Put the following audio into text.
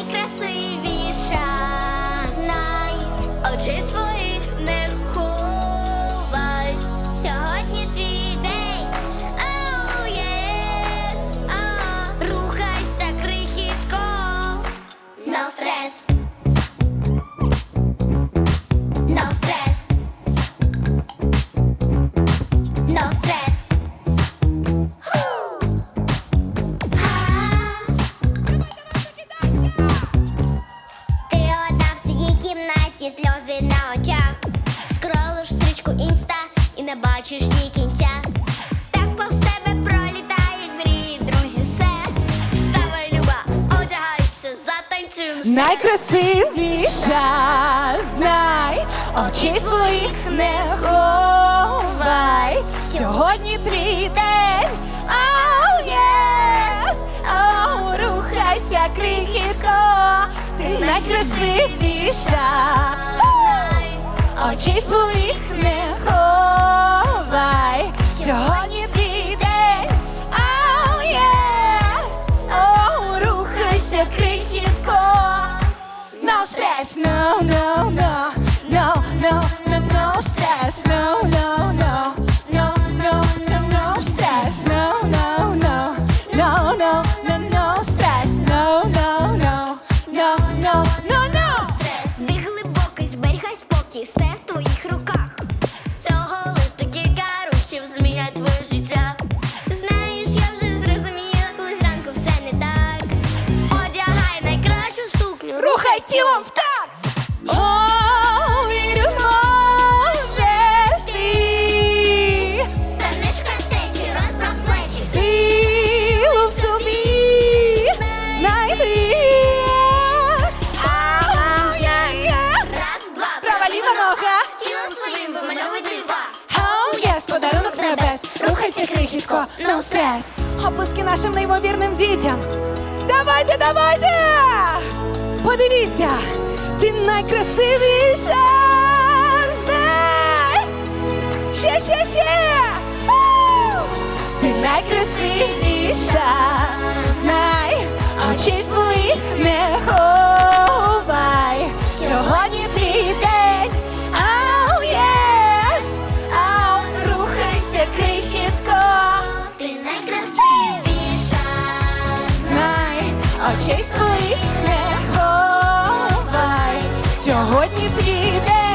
найкрасивіша, знай, очей своїх не ховай. Сьогодні твій день, оу, єс, oh. рухайся, крихітко, no стрес. Сльози на очах. Скролиш стрічку інста і не бачиш ні кінця. Так повз тебе пролітають мрії, друзі, все. Вставай, люба, одягайся, затанцюємо. Найкрасивіша, знай, очей своїх не ховай. Сьогодні твій день, оу, єс, оу, рухайся, крихітко, ти найкрасивіша, очей своїх не ховай. Сьогодні твій день, оу, єс, оу, рухайся, крихітко. No stress, no, no, no, no, no, тілом в так! О, вірю, зможеш ти Та не розправ плечі. силу в собі знайти. Ау, є, є. Раз, два, Права, ліва нога. Тілом своїм вимальовуй дива. Ау, єс, подарунок з небес. Рухайся, крихітко, no стрес. Оплески нашим неймовірним дітям. Давайте, давайте! Подивіться, ти найкрасивіша. Знай! Ще, ще, ще! У! Ти найкрасивіша. Знай, очей своїх не ховай. Сьогодні твій день. Ау, єс! Ау, рухайся, крихітко. Ти найкрасивіша. Знай, очей своїх не Сьогодні